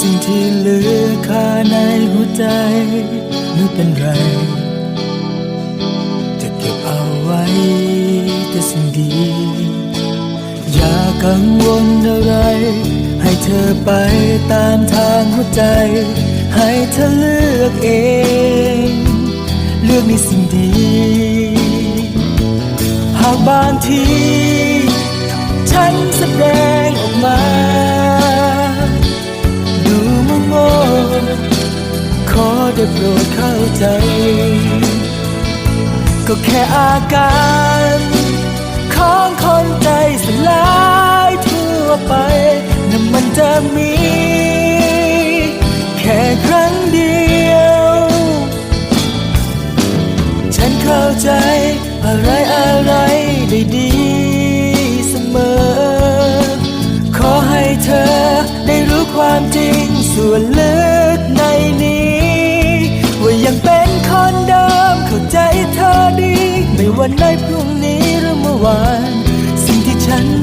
สิ่งที่เหลือคาในหัวใจไม่เป็นไร จะเก็บเอาไว้แต่สิ่งดี อย่ากังวลอะไร ให้เธอไปตามทางหัวใจ ให้เธอเลือกเอง เลือกในสิ่งดี หากบางที ฉันแสดงออกมา ขอได้โปรดเข้าใจ ก็แค่อาการของคนใจสลายทั่วไปนั่นมันจะมี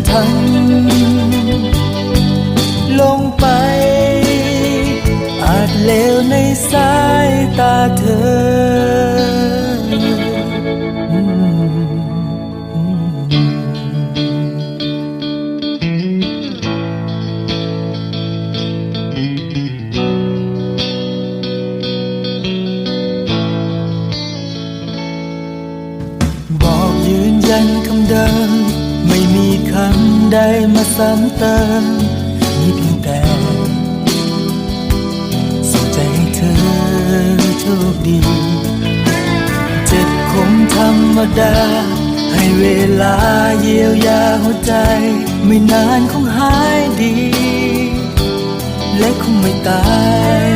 ทัน ลงไป อาจเลวในสายตาเธอ ใดมาซ้ำเติมมีเพียงแต่ส่งใจให้เธอโชคดี เจ็บคงธรรมดา ให้เวลาเยียวยาหัวใจ ไม่นานคงหายดี และคงไม่ตาย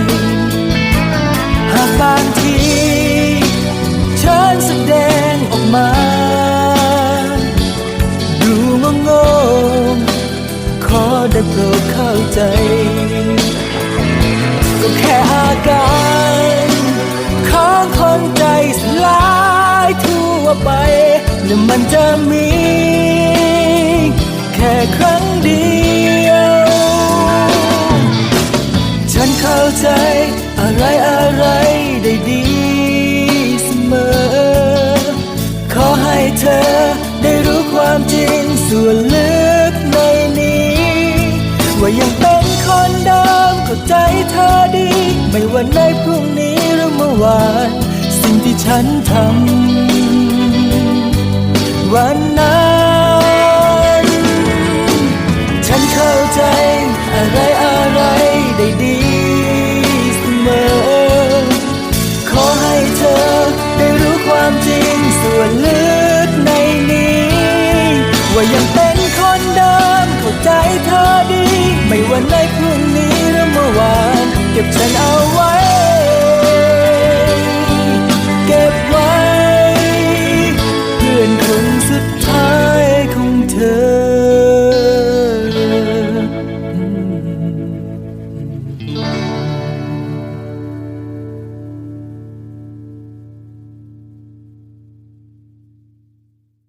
อได้โปรดเข้าใจ ก็แค่อาการของคนใจสลายทั่วไปและมันจะมี แค่ครั้งเดียว เป็นคนเดิมเข้าใจเธอดี ไม่ว่าในพรุ่งนี้หรือเมื่อวาน สิ่งที่ฉันทำวันนั้นฉันเข้าใจอะไรอะไรได้ดี